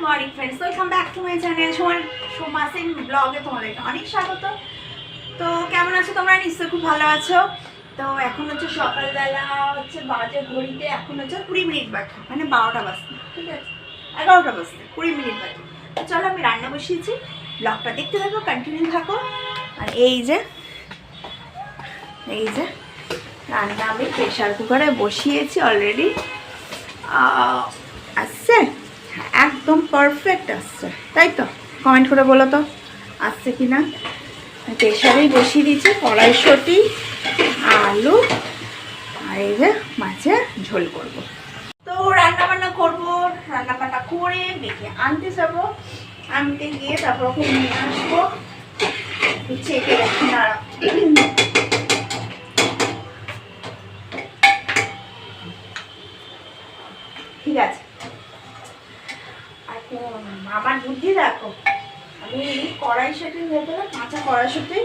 Friends welcome back to my channel সোমান সোমা সিং ব্লগে তোমাদেরকে অনেক স্বাগত। তো কেমন আছো তোমরা? নিশ্চয়ই খুব ভালো আছো। তো এখন হচ্ছে সকালবেলা হচ্ছে বাজে ঘড়িতে এখন হচ্ছে কুড়ি মিনিট বাকি মানে বারোটা বাজতে, ঠিক আছে? এগারোটা বাজতে, কুড়ি মিনিট বাকি। তো চলো আমি রান্না বসিয়েছি। ব্লগটা দেখতে থাকো কন্টিনিউ থাকো। আর এই যে এই যে, রান্না আমি প্রেশার কুকারে বসিয়েছি অলরেডি আসছে একদম পারফেক্ট আসছে। তাই তো? কমেন্ট করে বলো তো, আসছে কি না প্রেশারেই বসিয়ে দিয়েছি, কড়াইশুটি, আলু, আর এই যে মাছে ঝোল করব। তো রান্না বান্না করব রান্না বান্না করে দেখে আনতে যাব। আনতে গিয়ে তারপর ওকে নিয়ে আসব রাখি না ঠিক আছে এখন আমার বুদ্ধি দেখো আমি কড়াইশুটির ভেতরে কাঁচা কড়াইশুটি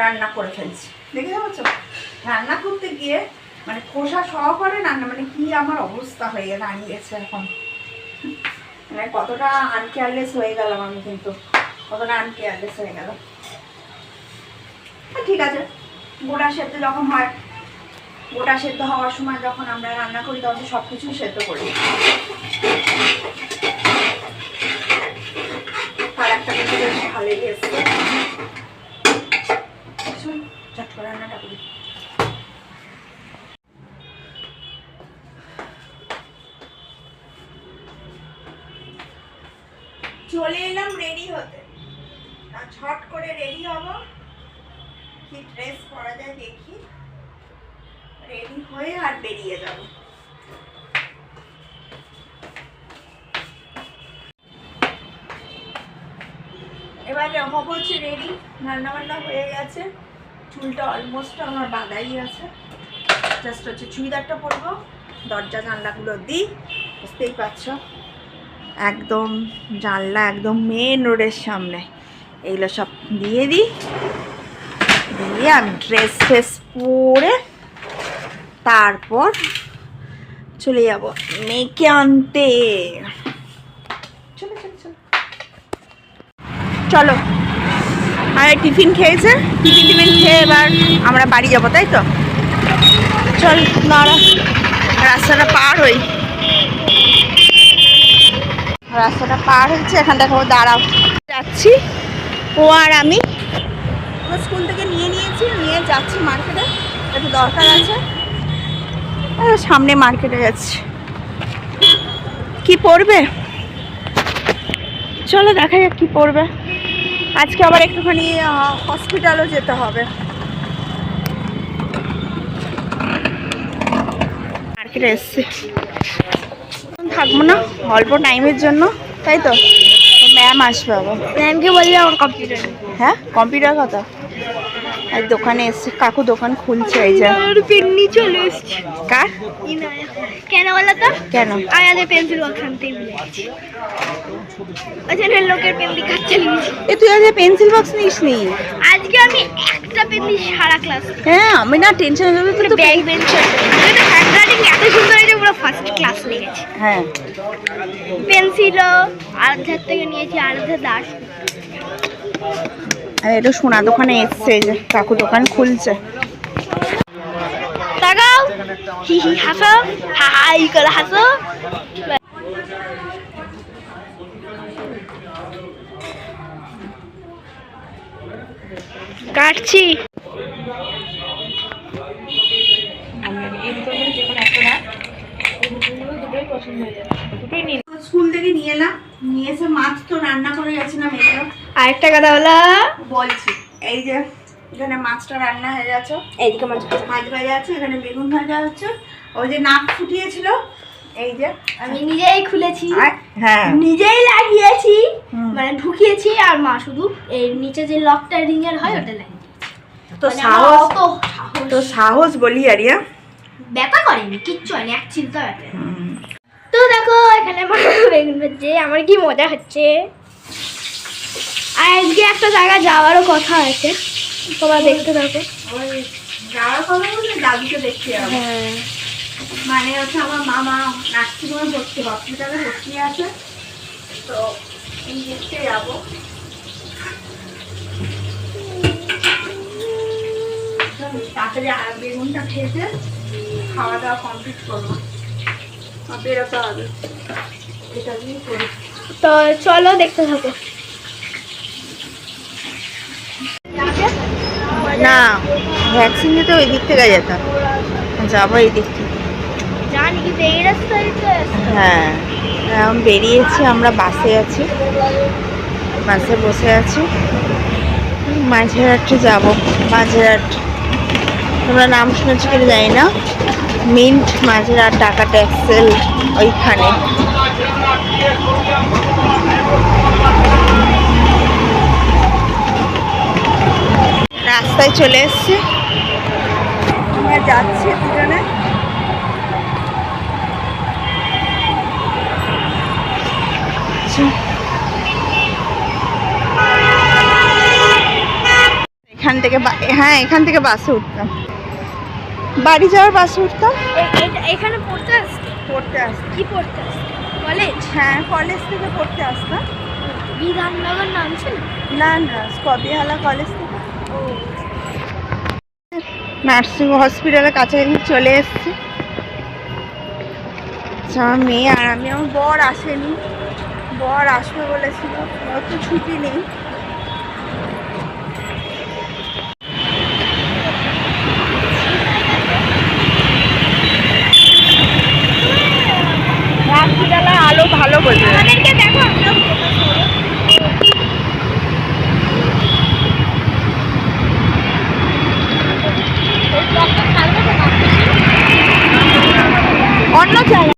রান্না করে ফেলছি। দেখে পাচ্ছ রান্না করতে গিয়ে মানে খোসা সহকারে রান্না মানে কি আমার অবস্থা হয়ে দাঁড়িয়েছে এখন। মানে কতটা আনকেয়ারলেস হয়ে গেলাম আমি কিন্তু। কতটা আনকেয়ারলেস হয়ে গেল ঠিক আছে। গোটা সেদ্ধ যখন হয়, গোটা সেদ্ধ হওয়ার সময় যখন আমরা রান্না করি, তখন সব কিছুই সেদ্ধ করি চল, এলাম রেডি হতে। ছট করে রেডি হব। কি ড্রেস পরা যায় দেখি। রেডি হয়ে আর বেরিয়ে যাব। এবার হচ্ছে রেডি রান্না বান্না হয়ে গেছে। চুলটা অলমোস্ট আমার বাঁধাই আছে। জাস্ট হচ্ছে চুড়িদারটা পরবো। দরজা জানলাগুলো দিই, বুঝতেই পারছ? একদম জানলা একদম মেন রোডের সামনে। এইগুলো সব দিয়ে দিই। দিয়ে আমি ড্রেস ফ্রেস পরে তারপর চলে যাব। মেয়েকে আনতে চলো চলো চলো চলো। আর টিফিন খেয়েছে? টিফিন টিফিন খেয়ে এবার আমরা বাড়ি যাব, তাই তো? চল, দাঁড়া। রাস্তাটা পার হই। রাস্তাটা পার হচ্ছে এখান থেকে দাঁড়াও। যাচ্ছি, ও আর আমি। স্কুল থেকে নিয়ে নিয়েছি, নিয়ে যাচ্ছি মার্কেটে। একটু দরকার আছে। সামনে মার্কেটে যাচ্ছি। কি পড়বে চলো দেখা যাক কি পড়বে আজকে আবার একটুখানি হসপিটালও যেতে হবে। মার্কেটে এসছি। থাকব না অল্প টাইমের জন্য তাই তো? ম্যাম আসবে আবার। ম্যামকে বললে আমার কম্পিউটার হ্যাঁ কম্পিউটার কথা? আর দোকানে এসছে কাকু দোকান খুলছে এই যে। পেন নিয়ে চলে এসছি। কার? কেন বলো তো কেন? আমাদের পেন্সিল বক্স আনতেই ভুলে গেছি লোকের পেন দিয়ে কাজ এ তুই আজ পেন্সিল বক্স নিস নি আজকে আমি একটা পেন দিয়ে সারা ক্লাস হ্যাঁ আমি না টেনশন হয়ে তো ব্যাগ বেঞ্চ হ্যান্ডরাইটিং এত সুন্দর হয়েছে পুরো ফার্স্ট ক্লাস লেগেছে হ্যাঁ। পেন্সিলও আরাধ্যার থেকে নিয়েছি আরাধ্যা দাস। আর এটা সোনা দোকানে এসছে যে কাকু দোকান খুলছে। তাকাও। হি হি হাসো। হাই করে হাসো। কাটছি। স্কুল থেকে নিয়ে এলাম। নিয়ে এসে মাছ তো রান্না করে গেছিলাম এটা আরেকটা কথা বলো। বলছি এই যে এখানে মাছটা রান্না হয়ে গেছে। এইদিকে মাছ মাছ ভাজা আছে এখানে বেগুন ভাজা হচ্ছে। ওই যে নাক ফুটিয়েছিল এই যে আমি নিজেই খুলেছি। হ্যাঁ। নিজেই লাগিয়েছি। মানে ঢুকিয়েছি আর মা শুধু এই নিচে যে লকটা রিং এর হয় ওটা লাগিয়ে তো মানে সাহস তো সাহস বলি আরিয়া। ব্যথা করেনি কিচ্ছু হয়নি এক চিন্তা ব্যথা তো দেখো এখানে আমার বেগুন ভাজছে আমার কি মজা হচ্ছে? আর আজকে একটা জায়গা যাওয়ারও কথা আছে তোমরা দেখতে থাকো। যাওয়ার কথা বলতে দাদুকে দেখতে যাব। হ্যাঁ। মানে হচ্ছে আমার মামা নার্সিংহোমে ভর্তি হসপিটালে ভর্তি আছে। তো দেখতে যাব। তাড়াতাড়ি বেগুনটা ভেজে খাওয়া দাওয়া কমপ্লিট করব। বেরোতে হবে। তো চলো দেখতে থাকো। না ভ্যাকসিন নিতে ওই দিক থেকে যেতাম। যাব এই দিক থেকে। কিন্তু হ্যাঁ এখন বেরিয়েছি আমরা বাসে আছি। বাসে বসে আছি। মাঝেরহাটে যাব মাঝেরহাট। তোমরা নাম শুনেছি কিনা জানি না। মিন্ট মাঝেরহাট টাকা ট্যাক্সেল ওইখানে। রাস্তায় চলে এসছি? যাচ্ছি দুজনে? এখান থেকে হ্যাঁ এখান থেকে বাসে উঠতাম। বাড়ি যাওয়ার বাসে উঠতাম? এখানে পড়তে আসতে? পড়তে আসতাম। কি পড়তে আসতে? কলেজ? হ্যাঁ কলেজ থেকে পড়তে আসতাম। বিধাননগর নাম ছিল? না না স্কবিহালা কলেজ থেকে। নার্সিং হসপিটালের কাছাকাছি চলে এসেছি। আচ্ছা, আমার মেয়ে আর আমি আমি আমার বর আসেনি। বর আসবে বলেছিল তো ছুটি নেই।